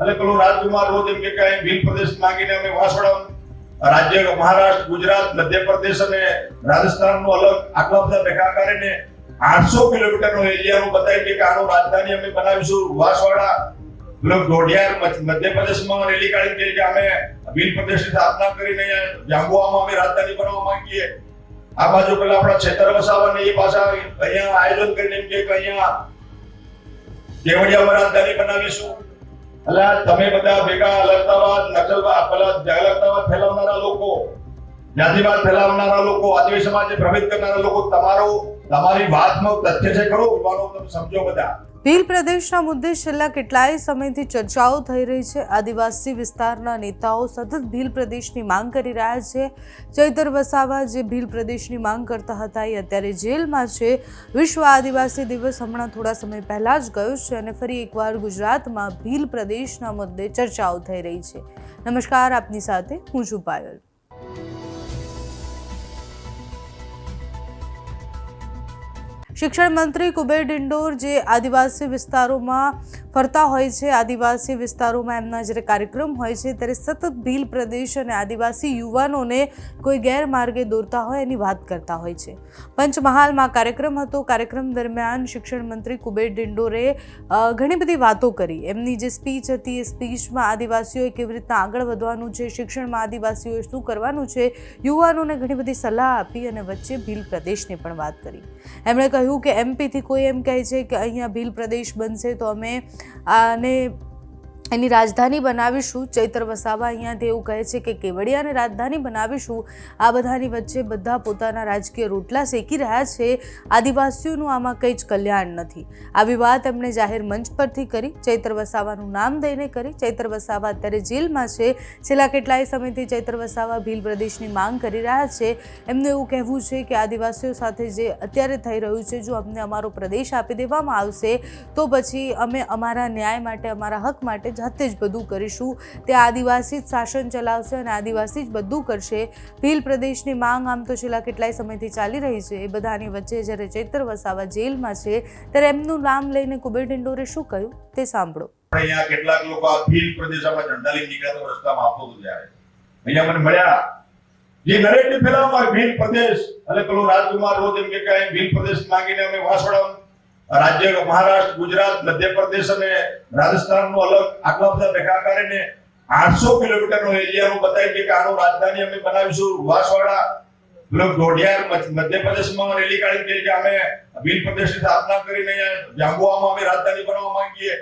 એટલે પેલો રાજકુમાર રોજ એમ કે ભીલ પ્રદેશ માંગીને અમે વાસોડા રાજ્ય મહારાષ્ટ્ર, ગુજરાત, મધ્યપ્રદેશ અને રાજસ્થાન નો અલગ આટલા બધા ભેગા કરીને આઠસો કિલોમીટર નો એરિયા એરિયાનું બતાવી કે આનું રાજધાની અમે બનાવીશું. વાસવાડા ઢોઢિયાર મધ્યપ્રદેશમાં રેલી કાઢી કે અમે ભીલ પ્રદેશની સ્થાપના કરીને જાંબુઆમાં અમે રાજધાની બનાવવા માંગીએ. આ બાજુ પેલા આપણા છેતર વસાવાને એ પાછા અહીંયા આયોજન કરીને એમ કે અહીંયા કેવડિયામાં રાજધાની બનાવીશું. એટલે તમે બધા ભેગા અલગતાવાદ નક્સલવાદ પેલા અલગતાવાદ ફેલાવનારા લોકો જ્ઞાતિવાદ ફેલાવનારા લોકો, આદિવાસી સમાજને પ્રભાવિત કરનારા લોકો, તમારો, તમારી વાતનો તથ્ય છે ખરો? યુવાનો તમે સમજો બધા. ભીલ પ્રદેશના મુદ્દે છેલ્લા કેટલાય સમયથી ચર્ચાઓ થઈ રહી છે. આદિવાસી વિસ્તારના નેતાઓ સતત ભીલ પ્રદેશની માંગ કરી રહ્યા છે. ચૈતર વસાવા જે ભીલ પ્રદેશની માંગ કરતા હતા એ અત્યારે જેલમાં છે. વિશ્વ આદિવાસી દિવસ હમણાં થોડા સમય પહેલા જ ગયો છે અને ફરી એકવાર ગુજરાતમાં ભીલ પ્રદેશના મુદ્દે ચર્ચાઓ થઈ રહી છે. નમસ્કાર, આપની સાથે હું છું પાયલ. શિક્ષણ મંત્રી કુબેર ડિંડોર જે આદિવાસી વિસ્તારોમાં ફરતા હોય છે આદિવાસી વિસ્તારોમાં એમના જ્યારે કાર્યક્રમ હોય છે ત્યારે સતત ભીલ પ્રદેશ અને આદિવાસી યુવાનોને કોઈ ગેરમાર્ગે દોરતા હોય એની વાત કરતા હોય છે. પંચમહાલમાં કાર્યક્રમ હતો. કાર્યક્રમ દરમિયાન શિક્ષણ મંત્રી કુબેર ડિંડોરે ઘણી બધી વાતો કરી. એમની જે સ્પીચ હતી એ સ્પીચમાં આદિવાસીઓએ કેવી રીતના આગળ વધવાનું છે, શિક્ષણમાં આદિવાસીઓએ શું કરવાનું છે, યુવાનોને ઘણી બધી સલાહ આપી અને વચ્ચે ભીલ પ્રદેશની પણ વાત કરી. એમણે કહ્યું કે એમપીથી કોઈ એમ કહે છે કે અહીંયા ભીલ પ્રદેશ બનશે તો અમે આને એની રાજધાની બનાવીશું. ચૈત્ર વસાવા અહીંયા તેવું કહે છે કે કેવડિયાને રાજધાની બનાવીશું. આ બધાની વચ્ચે બધા પોતાના રાજકીય રોટલા શેકી રહ્યા છે. આદિવાસીઓનું આમાં કંઈ જ કલ્યાણ નથી. આવી વાત એમણે જાહેર મંચ પરથી કરી. ચૈત્ર વસાવાનું નામ દઈને કરી. ચૈત્ર વસાવા અત્યારે જેલમાં છે. છેલ્લા કેટલાય સમયથી ચૈત્ર વસાવા ભીલ પ્રદેશની માંગ કરી રહ્યા છે. એમનું એવું કહેવું છે કે આદિવાસીઓ સાથે જે અત્યારે થઈ રહ્યું છે, જો અમને અમારો પ્રદેશ આપી દેવામાં આવશે, તો પછી અમે અમારા ન્યાય માટે, અમારા હક માટે જાતે જ બધું કરીશું. તે આદિવાસી જ શાસન ચલાવશે અને આદિવાસી જ બધું કરશે. ભીલ પ્રદેશની માંગ આમ તો છેલ્લા કેટલાય સમયથી ચાલી રહી છે. એ બધાની વચ્ચે જ્યારે ચૈત્ર વસાવા જેલમાં છે, ત્યારે એમનું નામ લઈને કુબેર ડિંડોરે શું કહ્યું તે સાંભળો. અહીંયા કેટલાક લોકો આ ભીલ પ્રદેશમાં ઝંડા લઈને નીકળ્યા તો રસ્તામાં આપો ત્યારે. અહીંયા મને મળ્યા. જે નરેટિવ ફેલાવવા ભીલ પ્રદેશ એટલે પેલો રાજકુમાર રોજ એમ કે ભીલ પ્રદેશ માંગીને અમે વાસોડા રાજ્ય મહારાષ્ટ્ર, ગુજરાત, મધ્યપ્રદેશ અને રાજસ્થાનનું અલગ આટલા બધા ભેગા કરીને આઠસો કિલોમીટરનો એરિયાનું બતાવી કે આનું રાજધાની અમે બનાવીશું. વાસવાડા મધ્યપ્રદેશમાં રેલી કાઢી કે સ્થાપના કરીને જાંબુઆમાં અમે રાજધાની બનાવવા માંગીએ.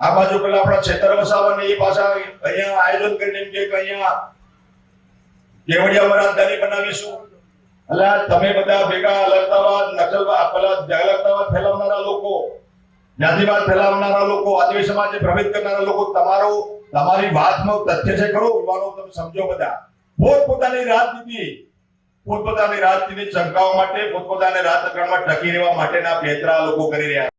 આ બાજુ પેલા આપણા છેતર વસાવાને એ પાછા અહીંયા આયોજન કરીને એમ રાજધાની બનાવીશું. એટલે તમે બધા ભેગા અલગતાવાદ નકલવાદ પેલા અલગતાવાદ ફેલાવનારા લોકો જાતિવાદ ફેલાવનારા લોકો, આદિવાસી સમાજને પ્રભાવિત કરનારા લોકો, તમારો, તમારી વાતનો તથ્ય છે ખરો? યુવાનો, તમે સમજો બધા. પોતપોતાની રાજનીતિ પોતપોતાની રાજનીતિ ચમકાવવા માટે, પોતપોતાની રાજકારણમાં ટકી રહેવા માટેના પેતરા લોકો કરી રહ્યા